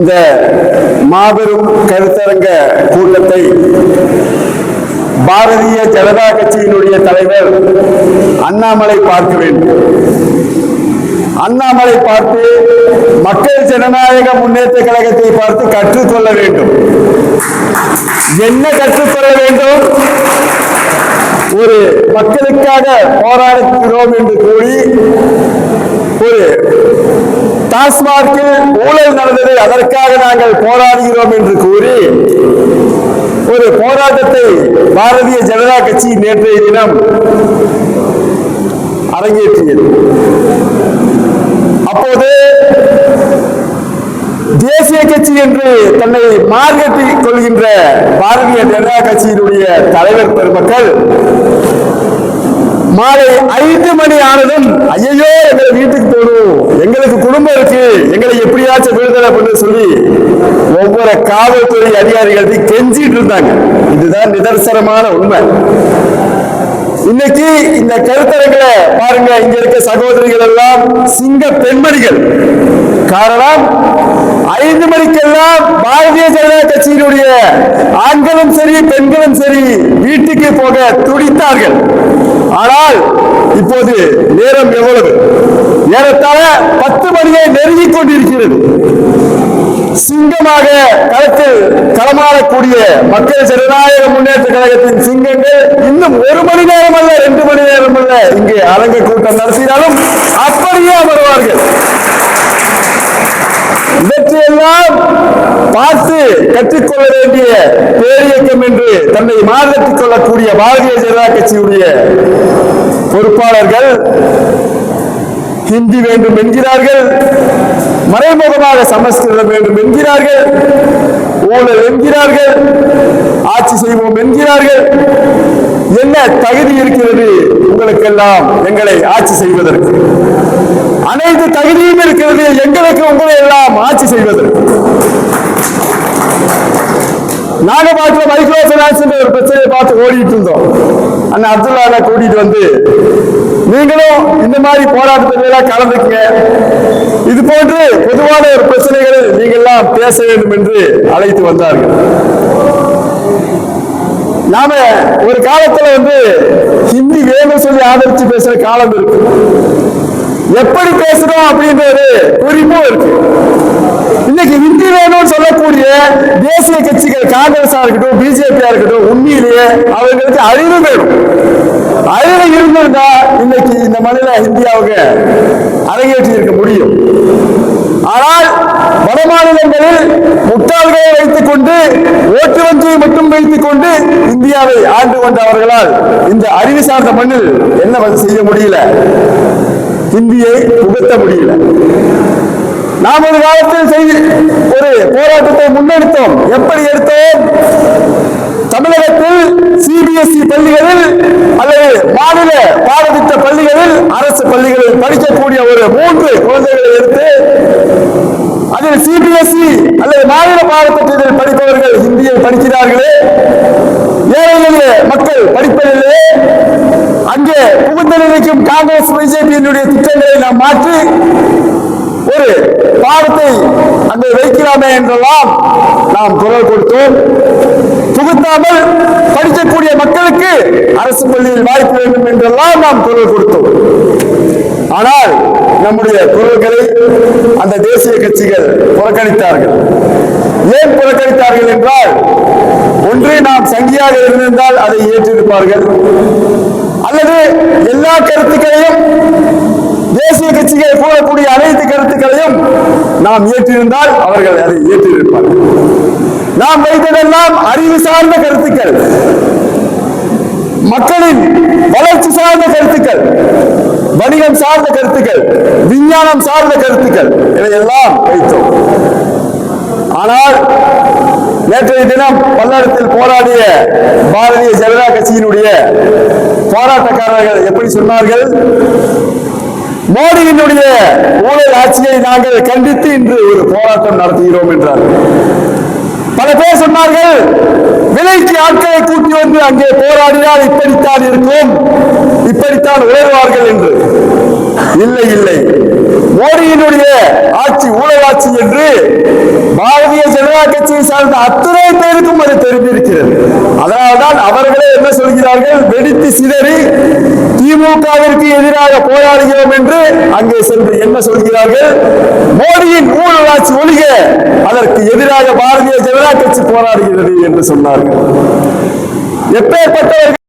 இந்த மாபெரும் கருத்தரங்க கூட்டத்தை பாரதிய ஜனதா கட்சியினுடைய தலைவர் அண்ணாமலை பார்க்க வேண்டும். அண்ணாமலை பார்த்து மக்கள் ஜனநாயக முன்னேற்ற கழகத்தை பார்த்து கற்றுக்கொள்ள வேண்டும். என்ன கற்றுக்கொள்ள வேண்டும்? ஒரு மக்களுக்காக போராடுகிறோம் என்று கூறி ஒரு டாஸ்மாகில் ஊழல் நடந்தது அதற்காக நாங்கள் போராடுகிறோம் என்று கூறி ஒரு போராட்டத்தை பாரதிய ஜனதா கட்சி நேற்றைய தினம் அரங்கேற்றியது. அப்போது தேசிய கட்சி என்று தன்னை மார்க்கெட்டிக் கொள்கின்ற பாரதிய ஜனதா கட்சியினுடைய தலைவர் பெருமக்கள் மாலை ஐந்து மணி ஆனதும் ஐயோ எங்களை வீட்டுக்கு போகணும் எங்களுக்கு குடும்பம் இருக்கு. எங்களை எப்படியாச்சும் விடுதலை அப்படின்னு சொல்லி ஒவ்வொரு காவல்துறை அதிகாரிகள் கெஞ்சிட்டு இருந்தாங்க. இதுதான் நிதர்சனமான உண்மை. இன்னைக்கு இந்த கருத்தரங்களை பாருங்க இங்க இருக்க சகோதரிகள் எல்லாம் சிங்க பெண்மணிகள். காரணம் ஐந்து மணிக்கெல்லாம் பாரதிய ஜனதா கட்சியினுடைய ஆண்களும் சரி பெண்களும் சரி வீட்டுக்கு போக துடித்தார்கள். இப்போது நேரம் எவ்வளவு? ஏறத்தாழ பத்து மணியை நெருங்கிக் கொண்டிருக்கிறது. சிங்கமாக களத்தில் களமாடக்கூடிய மக்கள் ஜனநாயக முன்னேற்ற கழகத்தின் சிங்கங்கள் இன்னும் ஒரு மணி நேரம் அல்ல ரெண்டு மணி நேரம் அல்ல இங்கே அரங்க கூட்டம் நடத்தினாலும் அப்படியே அமர்வார்கள். இவற்றையெல்லாம் பார்த்து கற்றுக்கொள்ள வேண்டிய பேரியக்கம் என்று தன்னை மாறுதட்டிக் கொள்ளக்கூடிய பாரதிய ஜனதா கட்சியுடைய பொறுப்பாளர்கள் ஹிந்தி வேண்டும் என்கிறார்கள் மறைமுகமாக சமஸ்கிருதம் வேண்டும் என்கிறார்கள் ஊழல் என்கிறார்கள் ஆட்சி செய்வோம் என்கிறார்கள். என்ன தகுதி இருக்கிறது உங்களுக்கெல்லாம் எங்களை ஆட்சி செய்வதற்கு? அனைத்து தகுதியும் இருக்கிறது எங்களுக்கு உங்களை எல்லாம் ஆட்சி செய்வதற்கு. நாகபாட்டில் மைக்ரோ பைனான்ஸ் ஒரு பிரச்சனையை பார்த்து ஓடிட்டு இருந்தோம். அண்ணன் அப்துல்லா கூட்டிட்டு வந்து நீங்களும் இந்த மாதிரி போராட்டத்தில் கலந்துக்குங்க. இது போன்று பொதுவான ஒரு பிரச்சனைகளை நீங்கள்லாம் பேச வேண்டும் என்று அழைத்து வந்தார்கள். நாம ஒரு காலத்துல வந்து ஹிந்தி வேணும் சொல்லி ஆதரிச்சு பேசுற காலம் இருக்கு. எப்படி பேசுறோம் அப்படின்ற ஒரு குறிப்பும் இருக்கு. இன்னைக்கு ஹிந்தி வேணும்னு சொல்லக்கூடிய தேசிய கட்சிகள் காங்கிரஸா இருக்கட்டும் பிஜேபியா இருக்கட்டும் உண்மையிலேயே அவர்களுக்கு அறிவு வேணும். அறிவு இருந்திருந்தா இன்னைக்கு இந்த மண்ணில இந்தியாவுக்கு அரங்கேற்றி இருக்க முடியும். ஆனால் வட மாநிலங்களில் முட்டாள்களை வைத்துக் கொண்டு ஓட்டு வங்கியை மட்டும் வைத்துக் கொண்டு இந்தியாவை ஆண்டு கொண்ட அவர்களால் இந்த அறிவு சார்ந்த மண்ணில் என்ன செய்ய முடியல? இந்தியை புகுத்த முடியல. நாம் ஒரு காலத்தில் செய்து ஒரு போராட்டத்தை முன்னெடுத்தோம். எப்படி எடுத்தோம்? தமிழகத்தில் சிபிஎஸ்இ பள்ளிகளில் அல்லது மாநில பாடத்திட்ட பள்ளிகளில் அரசு பள்ளிகளில் படிக்கக்கூடிய ஒரு மூன்று குழந்தைகளை எடுத்து அதில் சிபிஎஸ்இ அல்லது மாநில பாடத்தை என்னுடைய திட்டங்களை நாம் மாற்றி ஒரு பாடத்தை அங்கே வைக்கலாமே என்றெல்லாம் நாம் குரல் கொடுத்தோம். புகுத்தாமல் படிக்கக்கூடிய மக்களுக்கு அரசு பள்ளியில் வாய்ப்பு வேண்டும் என்றெல்லாம் நாம் குரல் கொடுத்தோம். ஆனால் நம்முடைய குரல்களை அந்த தேசிய கட்சிகள் புறக்கணித்தார்கள். ஏன் புறக்கணித்தார்கள் என்றால் ஒன்று நாம் சங்கியாக இருந்திருந்தால் அதை ஏற்றிருப்பார்கள். அல்லது எல்லா கருத்துக்களையும் தேசிய கட்சிகள் கூறக்கூடிய அனைத்து கருத்துக்களையும் நாம் ஏற்றிருந்தால் அவர்கள் அதை ஏற்றிருப்பார்கள். நாம் வைத்ததெல்லாம் அறிவு சார்ந்த கருத்துக்கள். மக்களின் வளர்ச்சி சார்ந்த கருத்துக்கள். வணிகம் சார்ந்த கருத்துக்கள். விஞ்ஞானம் சார்ந்த கருத்துக்கள். இதையெல்லாம் வைத்தோம். ஆனால் நேற்றைய தினம் பல்லடத்தில் போராடிய பாரதிய ஜனதா கட்சியினுடைய போராட்டக்காரர்கள் எப்படி சொன்னார்கள்? மோடியினுடைய ஊழல் ஆட்சியை நாங்கள் கண்டித்து இன்று ஒரு போராட்டம் நடத்துகிறோம் என்றார்கள் பல பேர் சொன்னார்கள் விலைக்கு ஆட்களை கூட்டி வந்து அங்கே போராடினால் இப்படித்தான் இருக்கும் இப்படித்தான் உயர்வார்கள் என்று. இல்லை இல்லை. மோடியினுடைய ஆட்சி ஊழலாட்சி என்று பாரதிய ஜனதா கட்சியை சார்ந்த அத்தனை பேருக்கும் அது தெரிந்திருக்கிறது. அதனால்தான் அவர்களே என்ன சொல்கிறார்கள்? வெடித்து சிதறி திமுகவிற்கு எதிராக போராடுகிறோம் என்று அங்கே சென்று என்ன சொல்கிறார்கள்? மோடியின் ஊழலாட்சி ஒழிக அதற்கு எதிராக பாரதிய ஜனதா கட்சி போராடுகிறது என்று சொன்னார்கள். எப்பேற்பட்டவர்கள்